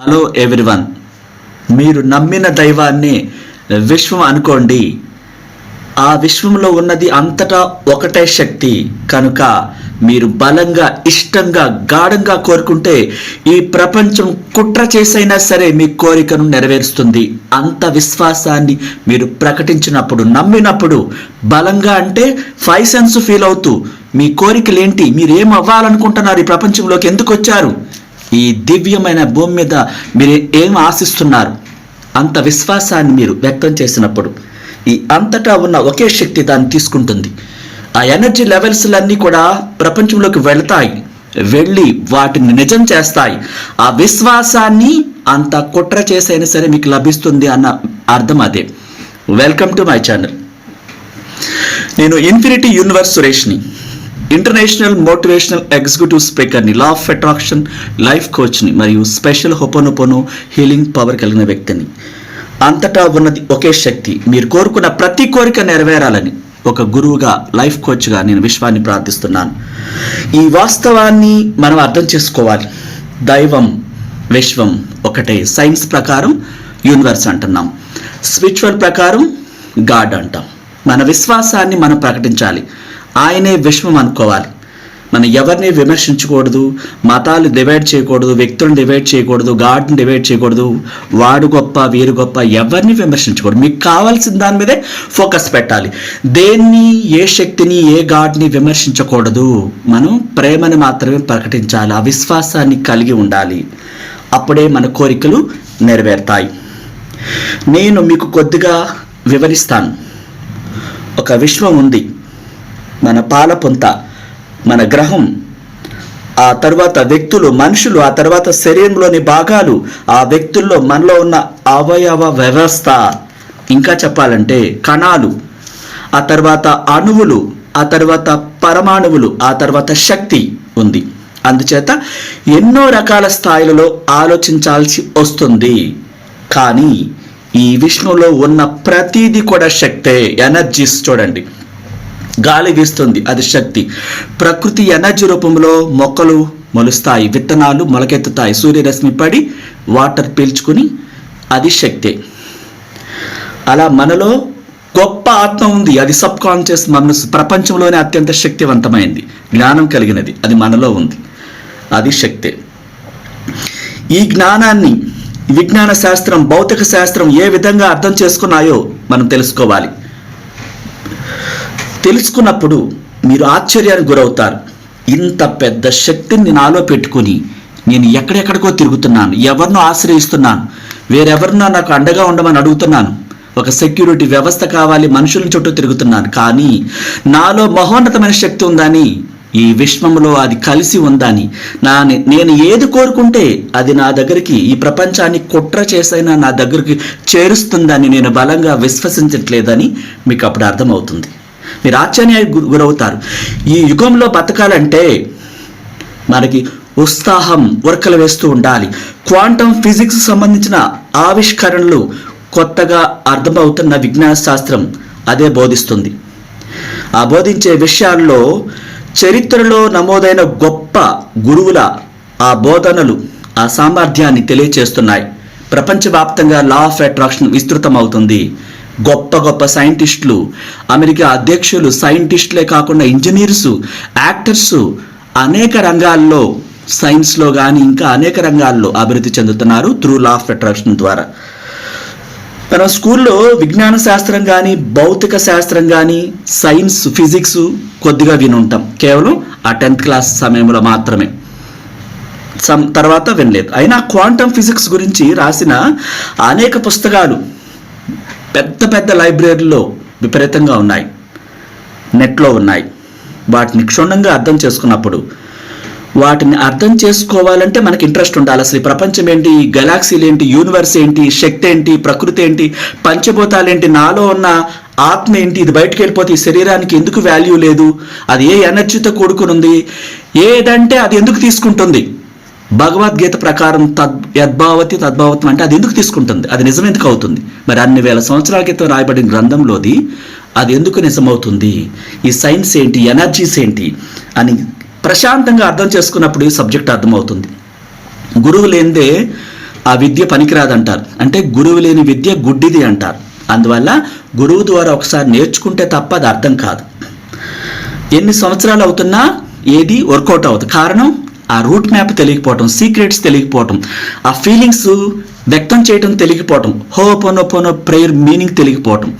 Hello everyone మీరు నమ్మిన దైవాన్ని విశ్వం అనుకోండి. ఆ విశ్వంలో ఉన్నది అంతటా ఒకటే శక్తి. కనుక మీరు బలంగా ఇష్టంగా గాఢంగా కోరుకుంటే ఈ ప్రపంచం కుట్ర చేసైనా సరే మీ కోరికను నెరవేరుస్తుంది. అంత విశ్వాసాన్ని మీరు ప్రకటించినప్పుడు నమ్మినప్పుడు బలంగా అంటే ఫైవ్ సెన్స్ ఫీల్ అవుతూ మీ కోరికలేంటి? మీరు ఏం అవ్వాలనుకుంటున్నారు ఈ ప్రపంచంలోకి? ఎందుకు వచ్చారు ఈ దివ్యమైన భూమి మీద మీరు ఏం ఆశిస్తున్నారు? అంత విశ్వాసాన్ని మీరు వ్యక్తం చేసినప్పుడు ఈ అంతటా ఉన్న ఒకే శక్తి దాన్ని తీసుకుంటుంది. ఆ ఎనర్జీ లెవెల్స్లన్నీ కూడా ప్రపంచంలోకి వెళ్తాయి వెళ్ళి వాటిని నిజం చేస్తాయి. ఆ విశ్వాసాన్ని అంత కుట్ర చేసైనా సరే మీకు లభిస్తుంది అన్న అర్థం అదే. వెల్కమ్ టు మై ఛానల్ నేను ఇన్ఫినిటీ యూనివర్స్ సురేష్ని. ఇంటర్నేషనల్ మోటివేషనల్ ఎగ్జిక్యూటివ్ స్పీకర్ని లా ఆఫ్ అట్రాక్షన్ లైఫ్ కోచ్ని మరియు స్పెషల్ హొపోనొపోనో హీలింగ్ పవర్ కలిగిన వ్యక్తిని. అంతటా ఉన్నది ఒకే శక్తి. మీరు కోరుకున్న ప్రతి కోరిక నెరవేరాలని ఒక గురువుగా లైఫ్ కోచ్గా నేను విశ్వాన్ని ప్రార్థిస్తున్నాను. ఈ వాస్తవాన్ని మనం అర్థం చేసుకోవాలి. దైవం విశ్వం ఒకటే. సైన్స్ ప్రకారం యూనివర్స్ అంటున్నాం. స్పిరిచువల్ ప్రకారం గాడ్ అంటాం. మన విశ్వాసాన్ని మనం ప్రకటించాలి. ఆయనే విశ్వం అనుకోవాలి. మనం ఎవరిని విమర్శించకూడదు మతాలు డివైడ్ చేయకూడదు వ్యక్తులను డివైడ్ చేయకూడదు గాడ్ని డివైడ్ చేయకూడదు వాడు గొప్ప వీరు గొప్ప ఎవరిని విమర్శించకూడదు. మీకు కావాల్సిన దాని మీదే ఫోకస్ పెట్టాలి. దేన్ని ఏ శక్తిని ఏ గాడ్ని విమర్శించకూడదు. మనం ప్రేమని మాత్రమే ప్రకటించాలి ఆ విశ్వాసాన్ని కలిగి ఉండాలి. అప్పుడే మన కోరికలు నెరవేరుతాయి. నేను మీకు కొద్దిగా వివరిస్తాను. ఒక విశ్వం ఉంది. మన పాలపుంత మన గ్రహం ఆ తర్వాత వ్యక్తులు మనుషులు ఆ తర్వాత శరీరంలోని భాగాలు ఆ వ్యక్తుల్లో మనలో ఉన్న అవయవ వ్యవస్థ. ఇంకా చెప్పాలంటే కణాలు ఆ తర్వాత అణువులు ఆ తర్వాత పరమాణువులు ఆ తర్వాత శక్తి ఉంది. అందుచేత ఎన్నో రకాల స్థాయిలలో ఆలోచించాల్సి వస్తుంది. కానీ ఈ విష్ణులో ఉన్న ప్రతిదీ కూడా శక్తే ఎనర్జీస్ చూడండి. గాలి వీస్తుంది అది శక్తి. ప్రకృతి ఎనర్జీ రూపంలో మొక్కలు మొలుస్తాయి విత్తనాలు మొలకెత్తుతాయి. సూర్యరశ్మి పడి వాటర్ పీల్చుకుని అది శక్తే. అలా మనలో గొప్ప ఆత్మ ఉంది అది సబ్ కాన్షియస్ మనసు. ప్రపంచంలోనే అత్యంత శక్తివంతమైంది. జ్ఞానం కలిగినది అది మనలో ఉంది అది శక్తే. ఈ జ్ఞానాన్ని విజ్ఞాన శాస్త్రం భౌతిక శాస్త్రం ఏ విధంగా అర్థం చేసుకున్నాయో మనం తెలుసుకోవాలి. తెలుసుకున్నప్పుడు మీరు ఆశ్చర్యానికి గురవుతారు. ఇంత పెద్ద శక్తిని నాలో పెట్టుకుని నేను ఎక్కడెక్కడికో తిరుగుతున్నాను. ఎవరినో ఆశ్రయిస్తున్నాను. వేరెవరినో నాకు అండగా ఉండమని అడుగుతున్నాను. ఒక సెక్యూరిటీ వ్యవస్థ కావాలి మనుషుల చుట్టూ తిరుగుతున్నాను. కానీ నాలో మహోన్నతమైన శక్తి ఉందని ఈ విశ్వంలో అది కలిసి ఉందని నా నేను ఏది కోరుకుంటే అది నా దగ్గరికి ఈ ప్రపంచాన్ని కుట్ర చేసైనా నా దగ్గరికి చేరుస్తుందని నేను బలంగా విశ్వసించట్లేదని మీకు అప్పుడు అర్థమవుతుంది. మీరు ఆశ్చర్యానికి గు- గురవుతారు. ఈ యుగంలో బతకాలంటే మనకి ఉత్సాహం ఉరకలు వేస్తూ ఉండాలి. క్వాంటమ్ ఫిజిక్స్ సంబంధించిన ఆవిష్కరణలు కొత్తగా అర్థమవుతున్న విజ్ఞాన శాస్త్రం అదే బోధిస్తుంది. ఆ బోధించే విషయాల్లో చరిత్రలో నమోదైన గొప్ప గురువుల ఆ బోధనలు ఆ సామర్థ్యాన్ని తెలియచేస్తున్నాయి. ప్రపంచవ్యాప్తంగా లా ఆఫ్ అట్రాక్షన్ విస్తృతమవుతుంది. గొప్ప గొప్ప సైంటిస్టులు అమెరికా అధ్యక్షులు సైంటిస్టులే కాకుండా ఇంజనీర్సు యాక్టర్సు అనేక రంగాల్లో సైన్స్లో కానీ ఇంకా అనేక రంగాల్లో అభివృద్ధి చెందుతున్నారు త్రూ లా ఆఫ్ అట్రాక్షన్ ద్వారా. మనం స్కూల్లో విజ్ఞాన శాస్త్రం కానీ భౌతిక శాస్త్రం కానీ సైన్స్ ఫిజిక్స్ కొద్దిగా వినుంటాం. కేవలం ఆ టెన్త్ క్లాస్ సమయంలో మాత్రమే. సం తర్వాత వినలేదు. అయినా క్వాంటమ్ ఫిజిక్స్ గురించి రాసిన అనేక పుస్తకాలు పెద్ద పెద్ద లైబ్రరీలో విపరీతంగా ఉన్నాయి. నెట్లో ఉన్నాయి. వాటిని క్షుణ్ణంగా అర్థం చేసుకున్నప్పుడు వాటిని అర్థం చేసుకోవాలంటే మనకి ఇంట్రెస్ట్ ఉండాలి. అసలు ఈ ప్రపంచం ఏంటి? ఈ గెలాక్సీలు ఏంటి? యూనివర్స్ ఏంటి? శక్తి ఏంటి? ప్రకృతి ఏంటి? పంచభూతాలు ఏంటి? నాలో ఉన్న ఆత్మ ఏంటి? ఇది బయటకు వెళ్ళిపోతే ఈ శరీరానికి ఎందుకు వాల్యూ లేదు? అది ఏ ఎనర్జీతో కూడుకుని ఉంది ఏదంటే అది ఎందుకు తీసుకుంటుంది? భగవద్గీత ప్రకారం తద్ యద్భావతి తద్భావతం అంటే అది ఎందుకు తీసుకుంటుంది? అది నిజం ఎందుకు అవుతుంది? మరి అన్ని వేల సంవత్సరాల క్రితం రాయబడిన గ్రంథంలోది అది ఎందుకు నిజమవుతుంది? ఈ సైన్స్ ఏంటి? ఎనర్జీస్ ఏంటి? అని ప్రశాంతంగా అర్థం చేసుకున్నప్పుడు ఈ సబ్జెక్ట్ అర్థమవుతుంది. గురువు లేనిదే ఆ విద్య పనికిరాదంటారు. అంటే గురువు లేని విద్య గుడ్డిది అంటారు. అందువల్ల గురువు ద్వారా ఒకసారి నేర్చుకుంటే తప్ప అది అర్థం కాదు. ఎన్ని సంవత్సరాలు అవుతున్నా ఏది వర్కౌట్ అవుతుంది కారణం? ఆ రూట్ మ్యాప్ తెలియకపోవటం సీక్రెట్స్ తెలియకపోవటం ఆ ఫీలింగ్స్ వ్యక్తం చేయటం తెలియకపోవటం ho'oponopono prayer meaning తెలియకపోవటం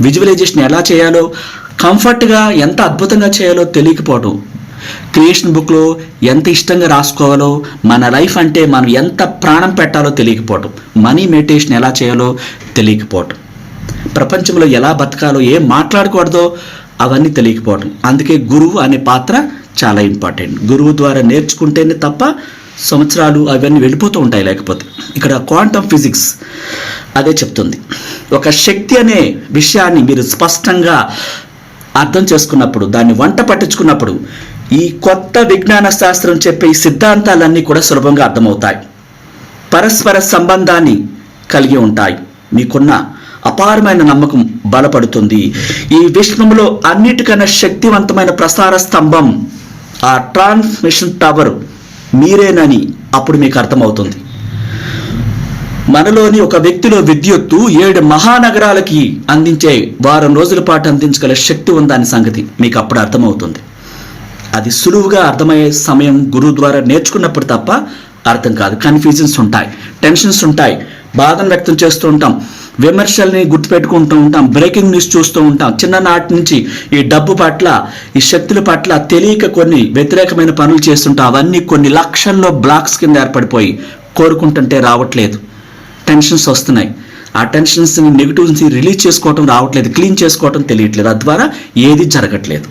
విజువలైజేషన్ ఎలా చేయాలో కంఫర్ట్గా ఎంత అద్భుతంగా చేయాలో తెలియకపోవటం క్రియేషన్ బుక్లో ఎంత ఇష్టంగా రాసుకోవాలో మన లైఫ్ అంటే మనం ఎంత ప్రాణం పెట్టాలో తెలియకపోవటం మనీ మెడిటేషన్ ఎలా చేయాలో తెలియకపోవటం ప్రపంచంలో ఎలా బతకాలో ఏం మాట్లాడకూడదో అవన్నీ తెలియకపోవటం. అందుకే గురువు అనే పాత్ర చాలా ఇంపార్టెంట్ గురువు ద్వారా నేర్చుకుంటేనే తప్ప సంవత్సరాలు అవన్నీ వెళ్ళిపోతూ ఉంటాయి లేకపోతే. ఇక్కడ క్వాంటమ్ ఫిజిక్స్ అదే చెప్తుంది. ఒక శక్తి అనే విషయాన్ని మీరు స్పష్టంగా అర్థం చేసుకున్నప్పుడు దాన్ని వంట పట్టించుకున్నప్పుడు ఈ కొత్త విజ్ఞాన శాస్త్రం చెప్పే ఈ సిద్ధాంతాలన్నీ కూడా సులభంగా అర్థమవుతాయి. పరస్పర సంబంధాన్ని కలిగి ఉంటాయి. మీకున్న అపారమైన నమ్మకం బలపడుతుంది. ఈ విశ్వంలో అన్నిటికన్నా శక్తివంతమైన ప్రసార స్తంభం ఆ ట్రాన్స్మిషన్ టవర్ మీరేనని అప్పుడు మీకు అర్థమవుతుంది. మనలోని ఒక వ్యక్తిలో విద్యుత్తు ఏడు మహానగరాలకి అందించే వారం రోజుల పాటు అందించగల శక్తి ఉందని సంగతి మీకు అప్పుడు అర్థమవుతుంది. అది సులువుగా అర్థమయ్యే సమయం గురువు ద్వారా నేర్చుకున్నప్పుడు తప్ప అర్థం కాదు. కన్ఫ్యూజన్స్ ఉంటాయి టెన్షన్స్ ఉంటాయి బాధను వ్యక్తం చేస్తూ ఉంటాం. విమర్శల్ని గుర్తుపెట్టుకుంటూ ఉంటాం బ్రేకింగ్ న్యూస్ చూస్తూ ఉంటాం. చిన్ననాటి నుంచి ఈ డబ్బు పట్ల ఈ శక్తుల పట్ల తెలియక కొన్ని వ్యతిరేకమైన పనులు చేస్తుంటాం. అవన్నీ కొన్ని లక్షల్లో బ్లాక్స్ కింద ఏర్పడిపోయి కోరుకుంటుంటే రావట్లేదు. టెన్షన్స్ వస్తున్నాయి. ఆ టెన్షన్స్ని నెగిటివ్స్ని రిలీజ్ చేసుకోవటం రావట్లేదు క్లీన్ చేసుకోవటం తెలియట్లేదు. తద్వారా ఏది జరగట్లేదు.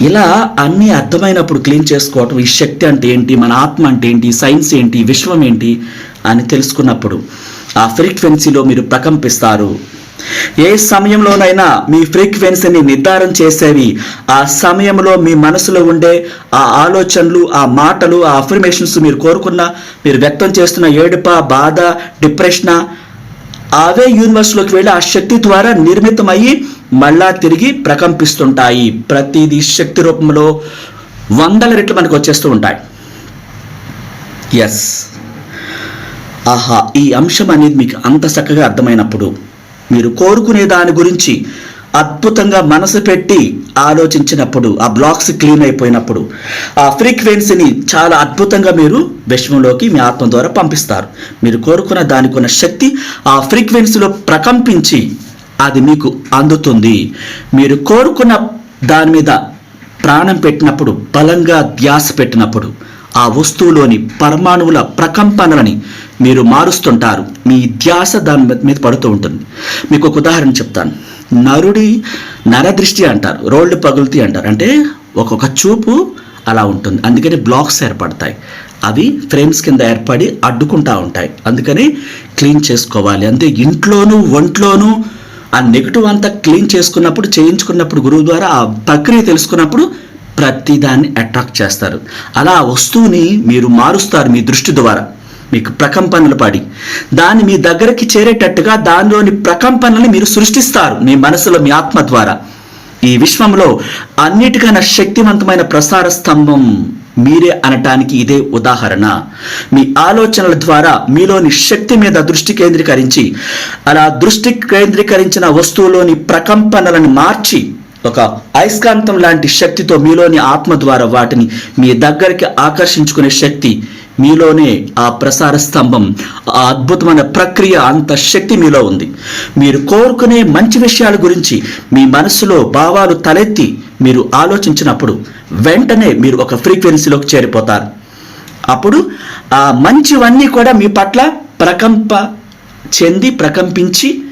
ఇలా అన్నీ అర్థమైనప్పుడు క్లీన్ చేసుకోవటం ఈ శక్తి అంటే ఏంటి మన ఆత్మ అంటే ఏంటి సైన్స్ ఏంటి విశ్వం ఏంటి అని తెలుసుకున్నప్పుడు ఆ ఫ్రీక్వెన్సీలో మీరు ప్రకంపిస్తారు. ఏ సమయంలోనైనా మీ ఫ్రీక్వెన్సీని నిర్ధారణ చేసేవి ఆ సమయంలో మీ మనసులో ఉండే ఆ ఆలోచనలు ఆ మాటలు ఆ అఫర్మేషన్స్ మీరు కోరుకున్న మీరు వ్యక్తం చేస్తున్న ఏడుప బాధ డిప్రెషన్ అవే యూనివర్స్లోకి వెళ్ళి ఆ శక్తి ద్వారా నిర్మితమయ్యి మళ్ళా తిరిగి ప్రకంపిస్తుంటాయి. ప్రతిదీ శక్తి రూపంలో వందల రెట్లు మనకు వచ్చేస్తూ ఉంటాయి. ఎస్ ఆహా ఈ అంశం అనేది మీకు అంత చక్కగా అర్థమైనప్పుడు మీరు కోరుకునే దాని గురించి అద్భుతంగా మనసు పెట్టి ఆలోచించినప్పుడు ఆ బ్లాక్స్ క్లీన్ అయిపోయినప్పుడు ఆ ఫ్రీక్వెన్సీని చాలా అద్భుతంగా మీరు విశ్వంలోకి మీ ఆత్మ ద్వారా పంపిస్తారు. మీరు కోరుకున్న దానికి ఉన్న శక్తి ఆ ఫ్రీక్వెన్సీలో ప్రకంపించి అది మీకు అందుతుంది. మీరు కోరుకున్న దాని మీద ప్రాణం పెట్టినప్పుడు బలంగా ధ్యాస పెట్టినప్పుడు ఆ వస్తువులోని పరమాణువుల ప్రకంపనలని మీరు మారుస్తుంటారు. మీ ధ్యాస దాని మీద పడుతూ ఉంటుంది. మీకు ఒక ఉదాహరణ చెప్తాను. నరుడి నరదృష్టి అంటారు. రోల్డ్ పగులుతి అంటారు. అంటే ఒక్కొక్క చూపు అలా ఉంటుంది. అందుకని బ్లాక్స్ ఏర్పడతాయి. అవి ఫ్రేమ్స్ కింద ఏర్పడి అడ్డుకుంటా ఉంటాయి. అందుకని క్లీన్ చేసుకోవాలి. అంతే. ఇంట్లోనూ ఒంట్లోనూ ఆ నెగిటివ్ అంతా క్లీన్ చేసుకున్నప్పుడు చేయించుకున్నప్పుడు గురువు ద్వారా ఆ ప్రక్రియ తెలుసుకున్నప్పుడు ప్రతి దాన్ని అట్రాక్ట్ చేస్తారు. అలా వస్తువుని మీరు మారుస్తారు మీ దృష్టి ద్వారా. మీకు ప్రకంపనలు పడి. దాన్ని మీ దగ్గరికి చేరేటట్టుగా దానిలోని ప్రకంపనల్ని మీరు సృష్టిస్తారు మీ మనసులో మీ ఆత్మ ద్వారా. ఈ విశ్వంలో అన్నిటికన్నా శక్తివంతమైన ప్రసార స్తంభం మీరే అనటానికి ఇదే ఉదాహరణ. మీ ఆలోచనల ద్వారా మీలోని శక్తి మీద దృష్టి కేంద్రీకరించి అలా దృష్టి కేంద్రీకరించిన వస్తువులోని ప్రకంపనలను మార్చి ఒక అయస్కాంతం లాంటి శక్తితో మీలోని ఆత్మ ద్వారా వాటిని మీ దగ్గరికి ఆకర్షించుకునే శక్తి మీలోనే ఆ ప్రసార స్తంభం ఆ అద్భుతమైన ప్రక్రియ అంత శక్తి మీలో ఉంది. మీరు కోరుకునే మంచి విషయాల గురించి మీ మనసులో భావాలు తలెత్తి మీరు ఆలోచించినప్పుడు వెంటనే మీరు ఒక ఫ్రీక్వెన్సీలోకి చేరిపోతారు. అప్పుడు ఆ మంచివన్నీ కూడా మీ పట్ల ప్రకంప చెంది ప్రకంపించి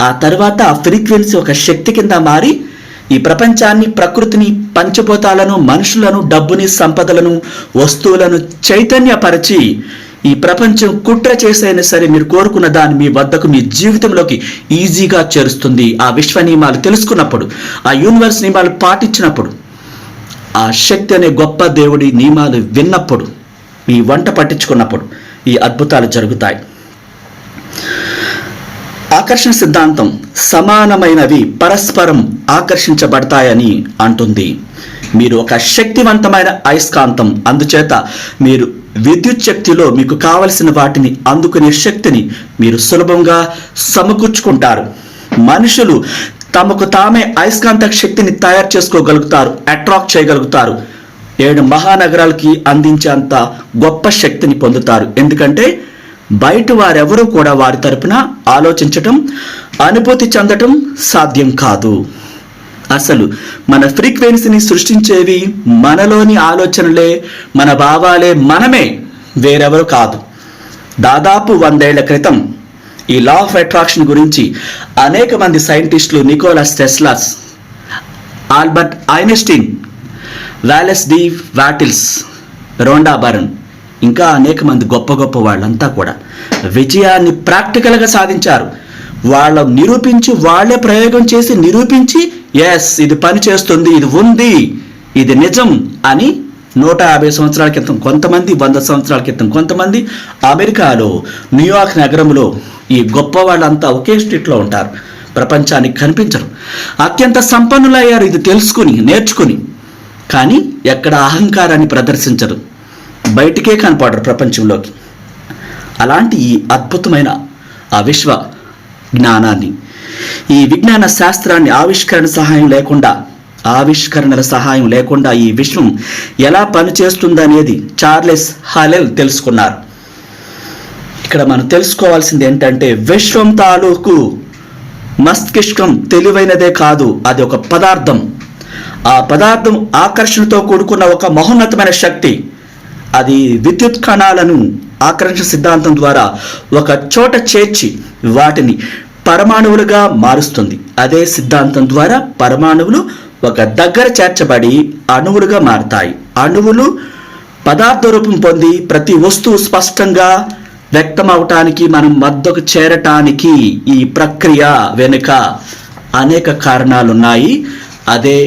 ఆ తర్వాత ఆ ఫ్రీక్వెన్సీ ఒక శక్తి కింద మారి ఈ ప్రపంచాన్ని ప్రకృతిని పంచభూతాలను మనుషులను డబ్బుని సంపదలను వస్తువులను చైతన్యపరిచి ఈ ప్రపంచం కుట్ర చేసైనా సరే మీరు కోరుకున్న దాన్ని మీ వద్దకు మీ జీవితంలోకి ఈజీగా చేరుస్తుంది. ఆ విశ్వ నియమాలు తెలుసుకున్నప్పుడు ఆ యూనివర్స్ నియమాలు పాటించినప్పుడు ఆ శక్తి అనే గొప్ప దేవుడి నియమాలు విన్నప్పుడు మీ వంట పట్టించుకున్నప్పుడు ఈ అద్భుతాలు జరుగుతాయి. ఆకర్షణ సిద్ధాంతం సమానమైనవి పరస్పరం ఆకర్షించబడతాయని అంటుంది. మీరు ఒక శక్తివంతమైన అయస్కాంతం అందుచేత మీరు విద్యుత్ శక్తిలో మీకు కావలసిన వాటిని అందుకునే శక్తిని మీరు సులభంగా సమకూర్చుకుంటారు. మనుషులు తమకు తామే అయస్కాంత శక్తిని తయారు చేసుకోగలుగుతారు అట్రాక్ట్ చేయగలుగుతారు. ఏడు మహానగరాలకి అందించేంత గొప్ప శక్తిని పొందుతారు. ఎందుకంటే బయట వారెవరూ కూడా వారి తరపున ఆలోచించటం అనుభూతి చెందటం సాధ్యం కాదు. అసలు మన ఫ్రీక్వెన్సీని సృష్టించేవి మనలోని ఆలోచనలే మన భావాలే మనమే వేరెవరు కాదు. దాదాపు వందేళ్ళ క్రితం ఈ లా ఆఫ్ అట్రాక్షన్ గురించి అనేక మంది సైంటిస్టులు Nicholas Tesla's Albert Einstein Wallace D Wattles Rhonda Byrne ఇంకా అనేక మంది గొప్ప గొప్ప వాళ్ళంతా కూడా విజయాన్ని ప్రాక్టికల్గా సాధించారు. వాళ్ళ నిరూపించి వాళ్ళే ప్రయోగం చేసి నిరూపించి ఎస్ ఇది పని చేస్తుంది ఇది ఉంది ఇది నిజం అని నూట యాభై సంవత్సరాల క్రితం కొంతమంది వంద సంవత్సరాల క్రితం కొంతమంది అమెరికాలో న్యూయార్క్ నగరంలో ఈ గొప్ప వాళ్ళంతా ఒకే స్ట్రీట్లో ఉంటారు. ప్రపంచానికి కనిపించరు. అత్యంత సంపన్నులయ్యారు ఇది తెలుసుకుని నేర్చుకుని. కానీ ఎక్కడ అహంకారాన్ని ప్రదర్శించరు. బయటికే కనపడరు ప్రపంచంలోకి. అలాంటి ఈ అద్భుతమైన ఆ విశ్వ జ్ఞానాన్ని ఈ విజ్ఞాన శాస్త్రాన్ని ఆవిష్కరణ సహాయం లేకుండా ఆవిష్కరణల సహాయం లేకుండా ఈ విశ్వం ఎలా పనిచేస్తుందనేది చార్లెస్ హాలెల్ తెలుసుకున్నారు. ఇక్కడ మనం తెలుసుకోవాల్సింది ఏంటంటే విశ్వం తాలూకు మస్తిష్కం తెలివైనదే కాదు అది ఒక పదార్థం. ఆ పదార్థం ఆకర్షణతో కూడుకున్న ఒక మహోన్నతమైన శక్తి. అది విద్యుత్ కణాలను ఆకర్షణ సిద్ధాంతం ద్వారా ఒక చోట చేర్చి వాటిని పరమాణువులుగా మారుస్తుంది. అదే సిద్ధాంతం ద్వారా పరమాణువులు ఒక దగ్గర చేర్చబడి అణువులుగా మారతాయి. అణువులు పదార్థ రూపం పొంది ప్రతి వస్తువు స్పష్టంగా వ్యక్తం అవటానికి మనం మద్దకు చేరటానికి ఈ ప్రక్రియ వెనుక అనేక కారణాలు ఉన్నాయి అదే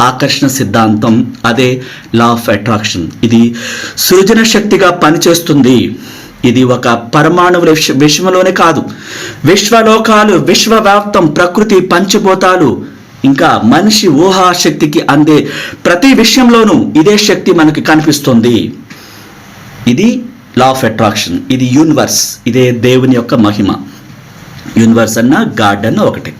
ఆకర్షణ సిద్ధాంతం అదే లా ఆఫ్ అట్రాక్షన్ ఇది సృజన శక్తిగా పనిచేస్తుంది. ఇది ఒక పరమాణువుల విష- విషయంలోనే కాదు. విశ్వలోకాలు విశ్వవ్యాప్తం ప్రకృతి పంచభూతాలు ఇంకా మనిషి ఊహాశక్తికి అందే ప్రతి విషయంలోనూ ఇదే శక్తి మనకి కనిపిస్తుంది. ఇది లా ఆఫ్ అట్రాక్షన్ ఇది యూనివర్స్ ఇదే దేవుని యొక్క మహిమ. యూనివర్స్ అన్న గాడ్ అన్న ఒకటి.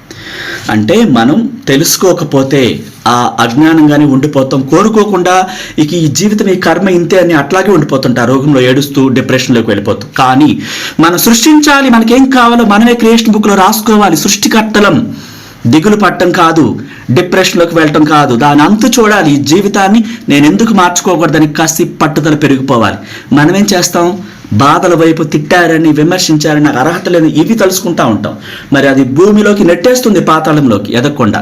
అంటే మనం తెలుసుకోకపోతే ఆ అజ్ఞానంగానే ఉండిపోతాం. కోరుకోకుండా ఇక ఈ జీవితం ఈ కర్మ ఇంతే అని అట్లాగే ఉండిపోతుంటా. రోగంలో ఏడుస్తూ డిప్రెషన్లోకి వెళ్ళిపోతాం. కానీ మనం సృష్టించాలి. మనకేం కావాలో మనమే క్రియేషన్ బుక్లో రాసుకోవాలి. సృష్టికర్తలం దిగులు పట్టడం కాదు డిప్రెషన్లోకి వెళ్ళటం కాదు. దాని అంతు చూడాలి. ఈ జీవితాన్ని నేను ఎందుకు మార్చుకోకూడదని కాసి పట్టుదల పెరిగిపోవాలి. మనమేం చేస్తాం? బాధల వైపు తిట్టారని విమర్శించారని నాకు అర్హత లేని ఇవి తలుసుకుంటా ఉంటాం. మరి అది భూమిలోకి నెట్టేస్తుంది పాతాళంలోకి ఎదగకుండా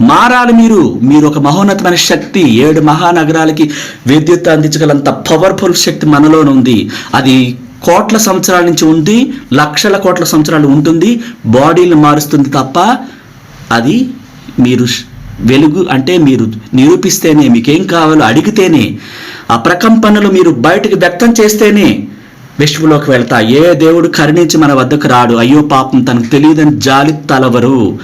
మారాలి మీరు మీరు ఒక మహోన్నతమైన శక్తి ఏడు మహానగరాలకి విద్యుత్ అందించగలంత పవర్ఫుల్ శక్తి మనలోనుంది అది కోట్ల సంవత్సరాల నుంచి ఉంది లక్షల కోట్ల సంవత్సరాలు ఉంటుంది బాడీని మారుస్తుంది తప్ప అది మీరు వెలుగు అంటే మీరు నిరూపిస్తేనే మీకేం కావాలో అడిగితేనే ఆ ప్రకంపనలు మీరు బయటకు వ్యక్తం చేస్తేనే విశ్వలోకి వెళ్తా. ఏ దేవుడు కరుణించి మన వద్దకు రాడు. అయ్యో పాపం తనకు తెలియదని జాలి తలవరు.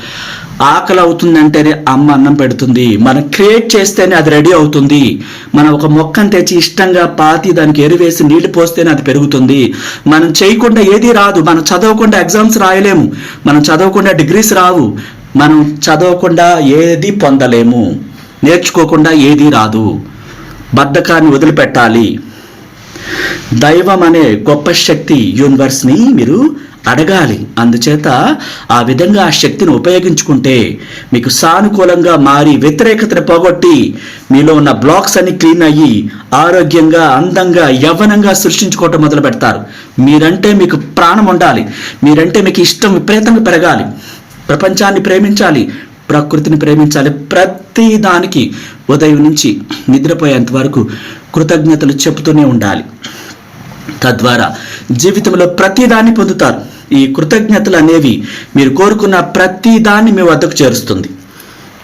ఆకలి అవుతుందంటేనే అమ్మ అన్నం పెడుతుంది. మనం క్రియేట్ చేస్తేనే అది రెడీ అవుతుంది. మనం ఒక మొక్కను తెచ్చి ఇష్టంగా పాతి దానికి ఎరువేసి నీళ్ళు పోస్తేనే అది పెరుగుతుంది. మనం చేయకుండా ఏది రాదు. మనం చదవకుండా ఎగ్జామ్స్ రాయలేము. మనం చదవకుండా డిగ్రీస్ రావు. మనం చదవకుండా ఏది పొందలేము. నేర్చుకోకుండా ఏది రాదు. బద్ధకాన్ని వదిలిపెట్టాలి. దైవం అనే గొప్ప శక్తి యూనివర్స్ని మీరు అడగాలి. అందుచేత ఆ విధంగా ఆ శక్తిని ఉపయోగించుకుంటే మీకు సానుకూలంగా మారి వ్యతిరేకతను పోగొట్టి మీలో ఉన్న బ్లాక్స్ అన్ని క్లీన్ అయ్యి ఆరోగ్యంగా అందంగా యవ్వనంగా సృష్టించుకోవటం మొదలు పెడతారు. మీరంటే మీకు ప్రాణం ఉండాలి. మీరంటే మీకు ఇష్టం విపరీతంగా పెరగాలి. ప్రపంచాన్ని ప్రేమించాలి. ప్రకృతిని ప్రేమించాలి. ప్రతి దానికి ఉదయం నుంచి నిద్రపోయేంత వరకు కృతజ్ఞతలు చెబుతూనే ఉండాలి. తద్వారా జీవితంలో ప్రతిదాన్ని పొందుతారు. ఈ కృతజ్ఞతలు అనేవి మీరు కోరుకున్న ప్రతిదాన్ని మీ వద్దకు చేరుస్తుంది.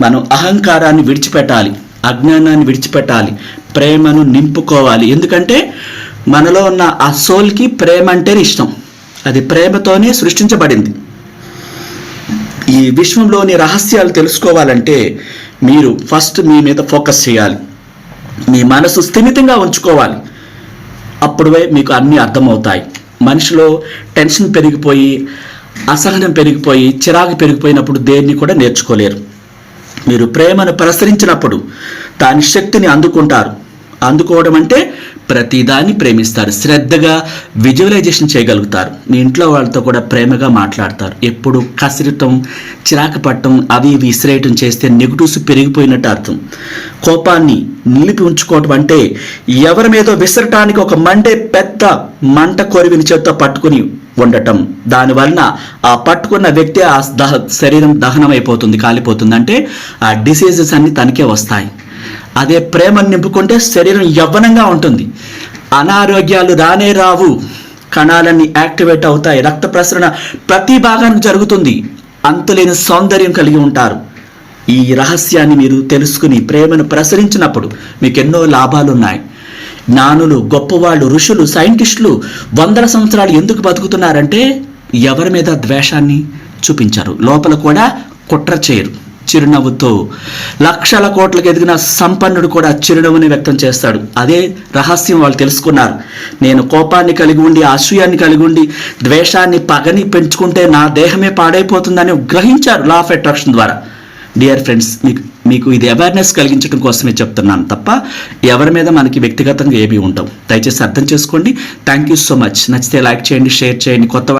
మనం అహంకారాన్ని విడిచిపెట్టాలి అజ్ఞానాన్ని విడిచిపెట్టాలి ప్రేమను నింపుకోవాలి. ఎందుకంటే మనలో ఉన్న ఆ సోల్కి ప్రేమ అంటేనే ఇష్టం. అది ప్రేమతోనే సృష్టించబడింది. ఈ విశ్వంలోని రహస్యాలు తెలుసుకోవాలంటే మీరు ఫస్ట్ మీ మీద ఫోకస్ చేయాలి. మీ మనసు స్థిమితంగా ఉంచుకోవాలి. అప్పుడే మీకు అన్నీ అర్థమవుతాయి. మనిషిలో టెన్షన్ పెరిగిపోయి అసహనం పెరిగిపోయి చిరాకు పెరిగిపోయినప్పుడు దేన్ని కూడా నేర్చుకోలేరు. మీరు ప్రేమను ప్రసరించినప్పుడు దాని శక్తిని అందుకుంటారు. అందుకోవడం అంటే ప్రతిదాన్ని ప్రేమిస్తారు. శ్రద్ధగా విజువలైజేషన్ చేయగలుగుతారు. మీ ఇంట్లో వాళ్ళతో కూడా ప్రేమగా మాట్లాడతారు. ఎప్పుడు కసిరటం చిరాకు పట్టడం అవి ఇవి విసిరేయటం చేస్తే నెగిటివ్స్ పెరిగిపోయినట్టు అర్థం. కోపాన్ని నిలిపి ఉంచుకోవటం అంటే ఎవరి మీదో విసరటానికి ఒక మండే పెద్ద మంట కొరివిని చేత్తో పట్టుకుని ఉండటం. దానివలన ఆ పట్టుకున్న వ్యక్తి ఆ దహ శరీరం దహనం అయిపోతుంది కాలిపోతుంది. అంటే ఆ డిసీజెస్ అన్ని తనకే వస్తాయి. అదే ప్రేమను నింపుకుంటే శరీరం యవ్వనంగా ఉంటుంది. అనారోగ్యాలు రానే రావు. కణాలన్నీ యాక్టివేట్ అవుతాయి. రక్త ప్రసరణ ప్రతి భాగానికి జరుగుతుంది. అంతులేని సౌందర్యం కలిగి ఉంటారు. ఈ రహస్యాన్ని మీరు తెలుసుకుని ప్రేమను ప్రసరించినప్పుడు మీకు ఎన్నో లాభాలు ఉన్నాయి జ్ఞానులు గొప్పవాళ్ళు ఋషులు సైంటిస్టులు వందల సంవత్సరాలు ఎందుకు బతుకుతున్నారంటే ఎవరి మీద ద్వేషాన్ని చూపించారు. లోపల కూడా కుట్ర చేయరు. చిరునవ్వుతో లక్షల కోట్లకు ఎదిగిన సంపన్నుడు కూడా చిరునవ్వుని వ్యక్తం చేస్తాడు. అదే రహస్యం వాళ్ళు తెలుసుకున్నారు. నేను కోపాన్ని కలిగి ఉండి అసూయాన్ని కలిగి ఉండి ద్వేషాన్ని పగని పెంచుకుంటే నా దేహమే పాడైపోతుందని గ్రహించారు లా ఆఫ్ అట్రాక్షన్ ద్వారా. డియర్ ఫ్రెండ్స్ మీకు మీకు ఇది అవేర్నెస్ కలిగించడం కోసమే చెప్తున్నాను తప్ప ఎవరి మీద మనకి వ్యక్తిగతంగా ఏమీ ఉండవు. దయచేసి అర్థం చేసుకోండి. Thank you so much. నచ్చితే లైక్ చేయండి షేర్ చేయండి. కొత్త